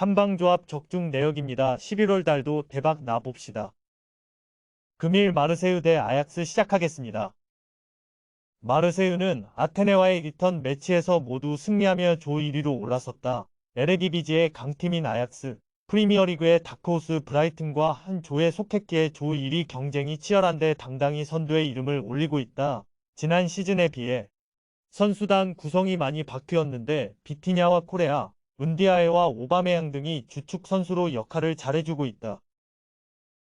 한방조합 적중 내역입니다. 11월 달도 대박 나봅시다. 금일 마르세유 대 아약스 시작하겠습니다. 마르세유는 아테네와의 리턴 매치에서 모두 승리하며 조 1위로 올라섰다. 에레디비지의 강팀인 아약스, 프리미어리그의 다크호스 브라이튼과 한 조에 속했기에 조 1위 경쟁이 치열한데 당당히 선두에 이름을 올리고 있다. 지난 시즌에 비해 선수단 구성이 많이 바뀌었는데 비티냐와 코레아, 은디아에와 오바메양 등이 주축 선수로 역할을 잘해주고 있다.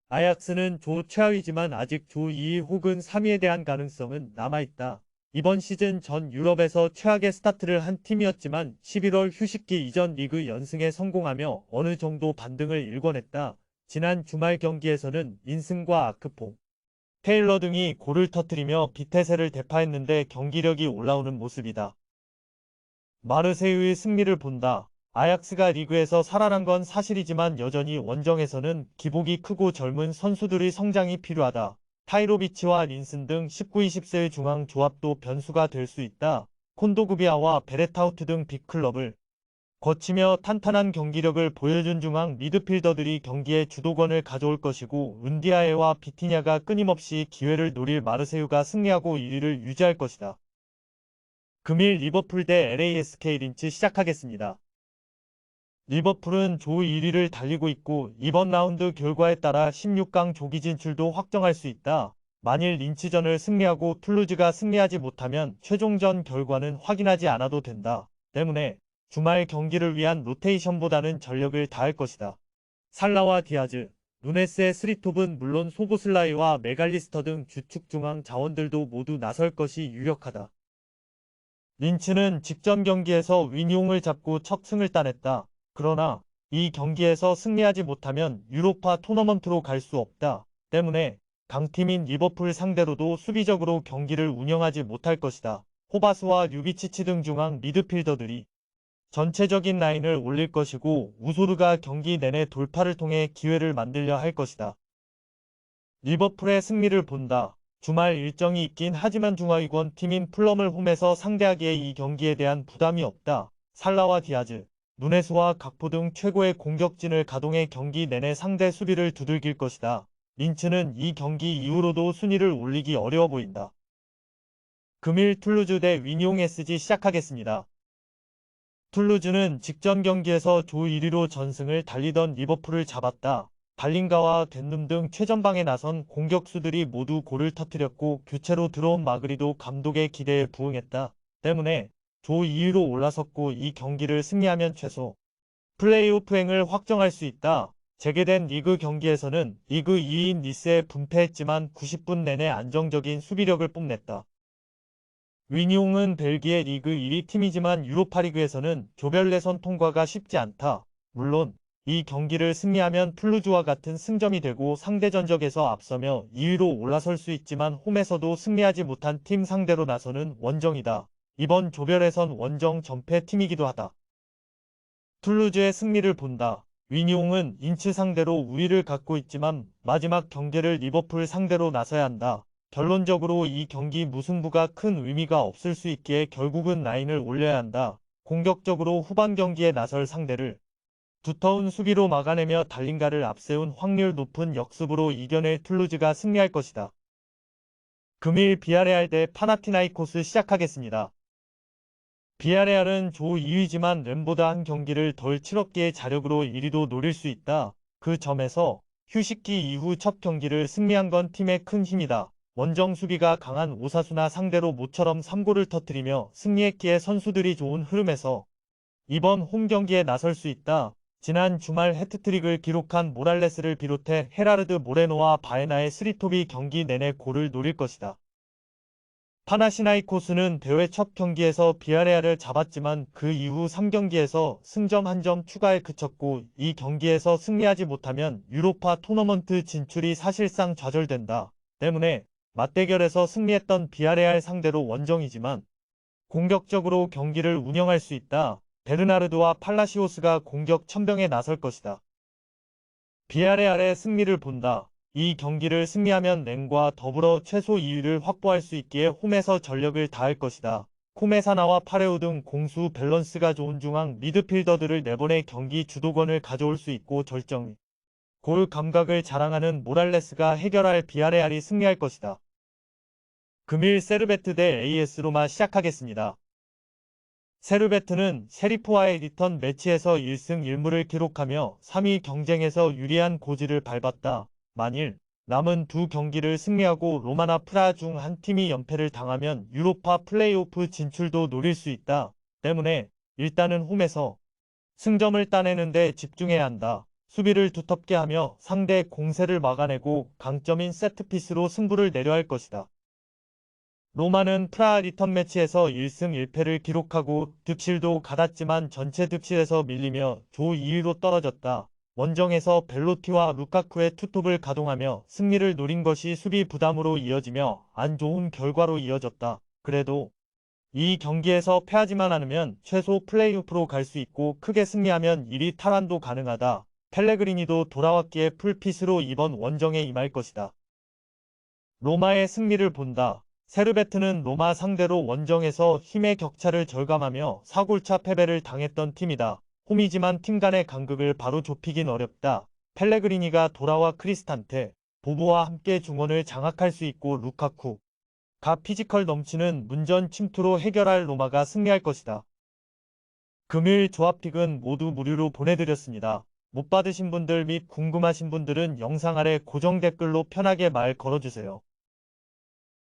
아약스는 조 최하위지만 아직 조 2위 혹은 3위에 대한 가능성은 남아있다. 이번 시즌 전 유럽에서 최악의 스타트를 한 팀이었지만 11월 휴식기 이전 리그 연승에 성공하며 어느 정도 반등을 일궈냈다. 지난 주말 경기에서는 인승과 아크포, 테일러 등이 골을 터뜨리며 비태세를 대파했는데 경기력이 올라오는 모습이다. 마르세유의 승리를 본다. 아약스가 리그에서 살아난 건 사실이지만 여전히 원정에서는 기복이 크고 젊은 선수들의 성장이 필요하다. 타이로비치와 린슨 등 19, 20세의 중앙 조합도 변수가 될 수 있다. 콘도구비아와 베레타우트 등 빅클럽을 거치며 탄탄한 경기력을 보여준 중앙 미드필더들이 경기의 주도권을 가져올 것이고 은디아에와 비티냐가 끊임없이 기회를 노릴 마르세유가 승리하고 1위를 유지할 것이다. 금일 리버풀 대 LASK 린츠 시작하겠습니다. 리버풀은 조 1위를 달리고 있고 이번 라운드 결과에 따라 16강 조기 진출도 확정할 수 있다. 만일 린치전을 승리하고 툴루즈가 승리하지 못하면 최종전 결과는 확인하지 않아도 된다. 때문에 주말 경기를 위한 로테이션보다는 전력을 다할 것이다. 살라와 디아즈, 누네스의 스리톱은 물론 소보슬라이와 메갈리스터 등 주축 중앙 자원들도 모두 나설 것이 유력하다. 린치는 직전 경기에서 윈용을 잡고 첫 승을 따냈다. 그러나 이 경기에서 승리하지 못하면 유로파 토너먼트로 갈 수 없다. 때문에 강팀인 리버풀 상대로도 수비적으로 경기를 운영하지 못할 것이다. 호바스와 류비치치 등 중앙 미드필더들이 전체적인 라인을 올릴 것이고 우소르가 경기 내내 돌파를 통해 기회를 만들려 할 것이다. 리버풀의 승리를 본다. 주말 일정이 있긴 하지만 중하위권 팀인 플럼을 홈에서 상대하기에 이 경기에 대한 부담이 없다. 살라와 디아즈, 누네스와 각포 등 최고의 공격진을 가동해 경기 내내 상대 수비를 두들길 것이다. 린츠는 이 경기 이후로도 순위를 올리기 어려워 보인다. 금일 툴루즈 대 위니옹 SG 시작하겠습니다. 툴루즈는 직전 경기에서 조 1위로 전승을 달리던 리버풀을 잡았다. 발링가와 덴눔 등 최전방에 나선 공격수들이 모두 골을 터뜨렸고 교체로 들어온 마그리도 감독의 기대에 부응했다. 때문에 조 2위로 올라섰고 이 경기를 승리하면 최소 플레이오프행을 확정할 수 있다. 재개된 리그 경기에서는 리그 2위인 니스에 분패했지만 90분 내내 안정적인 수비력을 뽐냈다. 위니옹은 벨기에 리그 1위 팀이지만 유로파리그에서는 조별 예선 통과가 쉽지 않다. 물론 이 경기를 승리하면 플루즈와 같은 승점이 되고 상대 전적에서 앞서며 2위로 올라설 수 있지만 홈에서도 승리하지 못한 팀 상대로 나서는 원정이다. 이번 조별에선 원정 전패 팀이기도 하다. 툴루즈의 승리를 본다. 위니옹은 인치 상대로 우위를 갖고 있지만 마지막 경기를 리버풀 상대로 나서야 한다. 결론적으로 이 경기 무승부가 큰 의미가 없을 수 있기에 결국은 라인을 올려야 한다. 공격적으로 후반 경기에 나설 상대를 두터운 수비로 막아내며 달린가를 앞세운 확률 높은 역습으로 이겨낼 툴루즈가 승리할 것이다. 금일 비아레알 대 파나티나이코스 시작하겠습니다. 비아레알은 조 2위지만 램보다 한 경기를 덜 치렀기에 자력으로 1위도 노릴 수 있다. 그 점에서 휴식기 이후 첫 경기를 승리한 건 팀의 큰 힘이다. 원정 수비가 강한 오사수나 상대로 모처럼 3골을 터뜨리며 승리했기에 선수들이 좋은 흐름에서 이번 홈 경기에 나설 수 있다. 지난 주말 해트트릭을 기록한 모랄레스를 비롯해 헤라르드 모레노와 바에나의 스리톱이 경기 내내 골을 노릴 것이다. 파나시나이코스는 대회 첫 경기에서 비아레아를 잡았지만 그 이후 3경기에서 승점 1점 추가에 그쳤고 이 경기에서 승리하지 못하면 유로파 토너먼트 진출이 사실상 좌절된다. 때문에 맞대결에서 승리했던 비아레알 상대로 원정이지만 공격적으로 경기를 운영할 수 있다. 베르나르도와 팔라시오스가 공격 천병에 나설 것이다. 비아레알의 승리를 본다. 이 경기를 승리하면 렌과 더불어 최소 2위를 확보할 수 있기에 홈에서 전력을 다할 것이다. 코메사나와 파레오 등 공수 밸런스가 좋은 중앙 미드필더들을 내보내 경기 주도권을 가져올 수 있고 절정 골 감각을 자랑하는 모랄레스가 해결할 비아레알이 승리할 것이다. 금일 세르베트 대 AS 로마 시작하겠습니다. 세르베트는 셰리프와의 리턴 매치에서 1승 1무를 기록하며 3위 경쟁에서 유리한 고지를 밟았다. 만일 남은 두 경기를 승리하고 로마나 프라 중 한 팀이 연패를 당하면 유로파 플레이오프 진출도 노릴 수 있다. 때문에 일단은 홈에서 승점을 따내는데 집중해야 한다. 수비를 두텁게 하며 상대 공세를 막아내고 강점인 세트피스로 승부를 내려 할 것이다. 로마는 프라 리턴 매치에서 1승 1패를 기록하고 득실도 받았지만 전체 득실에서 밀리며 조 2위로 떨어졌다. 원정에서 벨로티와 루카쿠의 투톱을 가동하며 승리를 노린 것이 수비 부담으로 이어지며 안 좋은 결과로 이어졌다. 그래도 이 경기에서 패하지만 않으면 최소 플레이오프로 갈 수 있고 크게 승리하면 1위 탈환도 가능하다. 펠레그리니도 돌아왔기에 풀핏으로 이번 원정에 임할 것이다. 로마의 승리를 본다. 세르베트는 로마 상대로 원정에서 힘의 격차를 절감하며 사골차 패배를 당했던 팀이다. 홈이지만 팀 간의 간극을 바로 좁히긴 어렵다. 펠레그리니가 돌아와 크리스탄테, 보보와 함께 중원을 장악할 수 있고 루카쿠, 가 피지컬 넘치는 문전 침투로 해결할 로마가 승리할 것이다. 금일 조합픽은 모두 무료로 보내드렸습니다. 못 받으신 분들 및 궁금하신 분들은 영상 아래 고정 댓글로 편하게 말 걸어주세요.